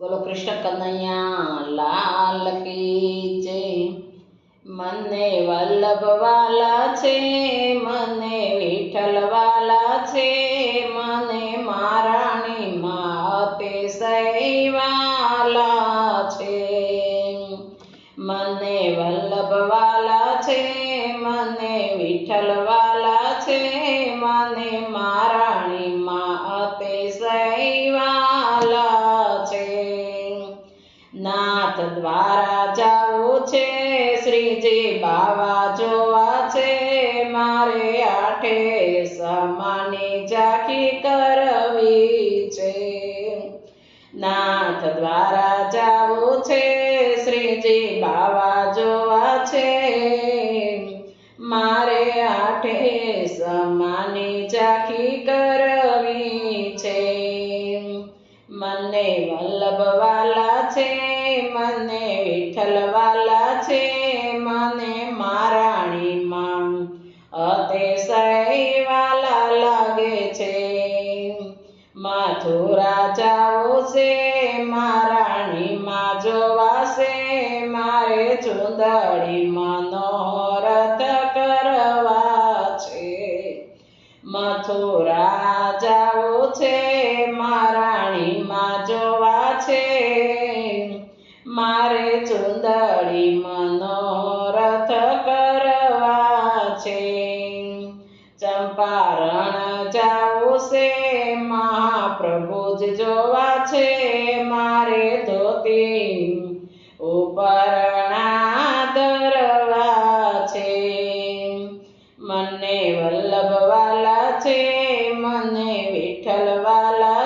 બોલો કૃષ્ણ કનૈયા, લાલ કી જય મને વલ્લભ વાલા છે, મને વિઠ્ઠલ વાલા છે, મને મારાણી માતે સૈવાલા છે. મને વલ્લભ વાલા છે, મને વિઠ્ઠલ વાલા છે, મને મારાણી દ્વારા જાવું છે, શ્રીજી બાવા જોવા છે, મારે આઠે સમાની ઝાંખી કરવી છે. નાથ દ્વારા જાવું છે, શ્રીજી બાવા જોવા છે, મારે આઠે સમાની ઝાંખી કરવી છે. મને વલ્લભ વાલા છે, મને વિઠ્ઠલ વાલા છે, મને મારાણી માં અતિશય વાલા લાગે છે. માથું જાવું છે મારાણી માં જોવાશે, મારે ચુંદડી છે મારાણી માં જોવા છે. મારે ચુંદડી મનોરથ કરવા છે. ચંપારણ જાવું છે મહાપ્રભુજ જોવા છે. મારે ધોતી ઉપરણા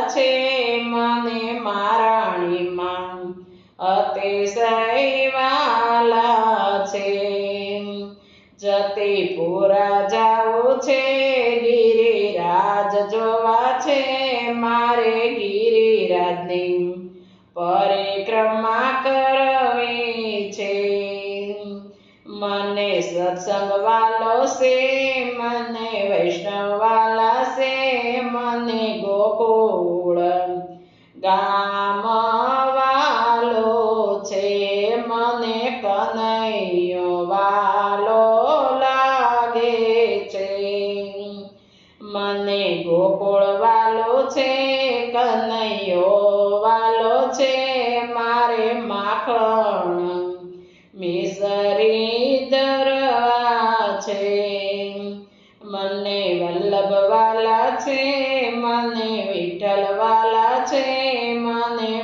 છે મને મારાણીમાં અતિશયવાલા છે. જતીપુરા જાવું છે ગિરિરાજ જોવા છે. મારે ગિરિરાજની પરિક્રમા કરવી છે. મને સત્સંગ વાલો છે, મને વૈષ્ણવ વાલા ગામ વાલો છે મને કનૈયો વાલો લાગે છે. મને ગોકુળ વાલો છે, કનૈયો વાલો છે, મારે માખણ મિસરી દરવા છે. વલ્લભ વાલા છે મને વિઠ્ઠલ વાલા છે મને